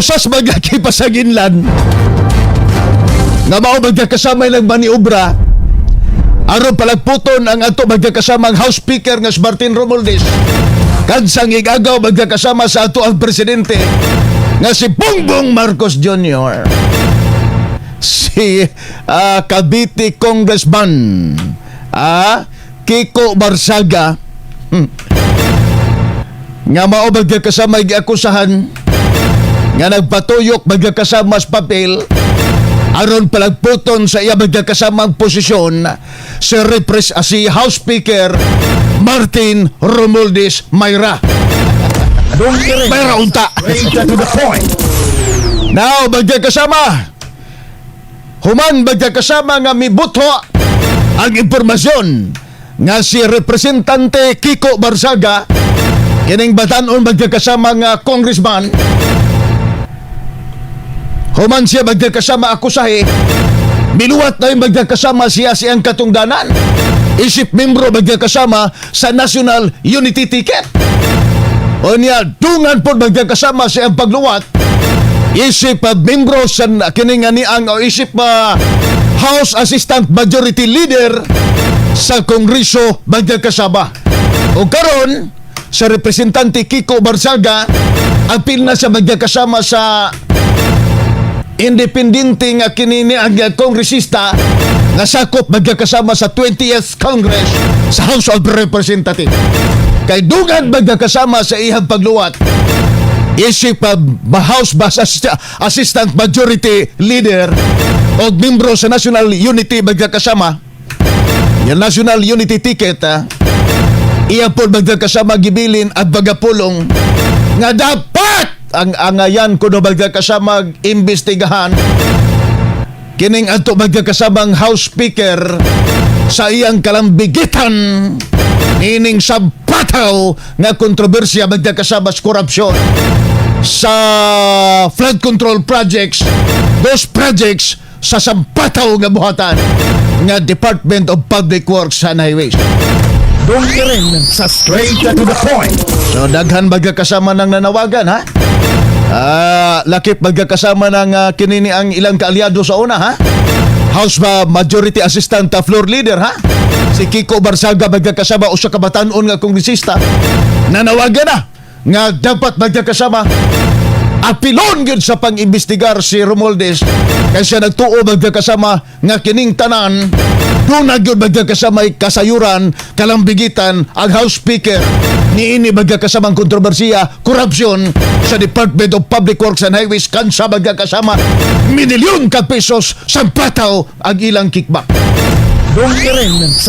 usas magkakipasaginlan. Nga mao magkakasama ilang maniobra aron palagputon ang ato magkakasamang House Speaker nga si Martin Romualdez. Kansang igagaw magkakasama sa ato ang presidente nga si Bongbong Marcos Jr. Si ah, Cavite Congressman ah, Kiko Barsaga. Hmm, nga mao magkakasama giakusahan nga nagpatuyok magkakasama sa papel aron palagputon sa iya magkakasamang posisyon si, repres, ah, si House Speaker Martin Romualdez Mayra. Mayra unta. To the point. Now, magkakasama. Human magkakasama nga mibutho ang impormasyon nga si Representante Kiko Barsaga kining batanon magkakasama nga congressman Human siya magkakasama akusahe Miluwat na yung magkakasama siya siyang katungdanan. Isip membro magkakasama sa National Unity Ticket. O niya, dungan po magkakasama siyang pagluwat. Isip uh, membro sa kining ani ang o isip uh, House Assistant Majority Leader sa Kongreso magkakasama. O karon sa representante Kiko Barsaga apil na sa magkakasama sa independente nga kinini ang kongresista nga sakop magkakasama sa 20th Congress sa House of Representatives. Kay dugan magkakasama sa ihang pagluwat isip uh, House Bas Assist- Assistant Majority Leader o membro sa National Unity magkakasama yung National Unity Ticket ah, iya po magkakasama gibilin at bagapulong nga dapat ang angayan kuno magkakasama imbestigahan kining ato magkakasamang House Speaker sa iyang kalambigitan. Ining sa bataw nga kontrobersya magkakasama sa korupsyon. Sa flood control projects those projects sa sampataw nga buhatan nga Department of Public Works and Highways. Doon ka rin sa straight to the point. So daghan magkakasama ng nanawagan ha Ah, lakip magkakasama ng ah, kinini ang ilang kaalyado sa una ha? House ba Majority Assistant ah, Floor Leader ha? Si Kiko Barsaga magkakasama o sa kabatanon nga kongresista? Nanawagan na nga dapat magkakasama. Apilon gyud sa pang-imbestigar si Romualdez. Kay siya nagtuo magkakasama nga kining tanan. Doon na gyud magkakasama kasayuran kalambigitan ang House Speaker ni ini magkakasamang kontrobersiya korupsyon sa Department of Public Works and Highways kansa magkakasama minilyon ka pesos sa pataw ang ilang kickback Doon ka rin sa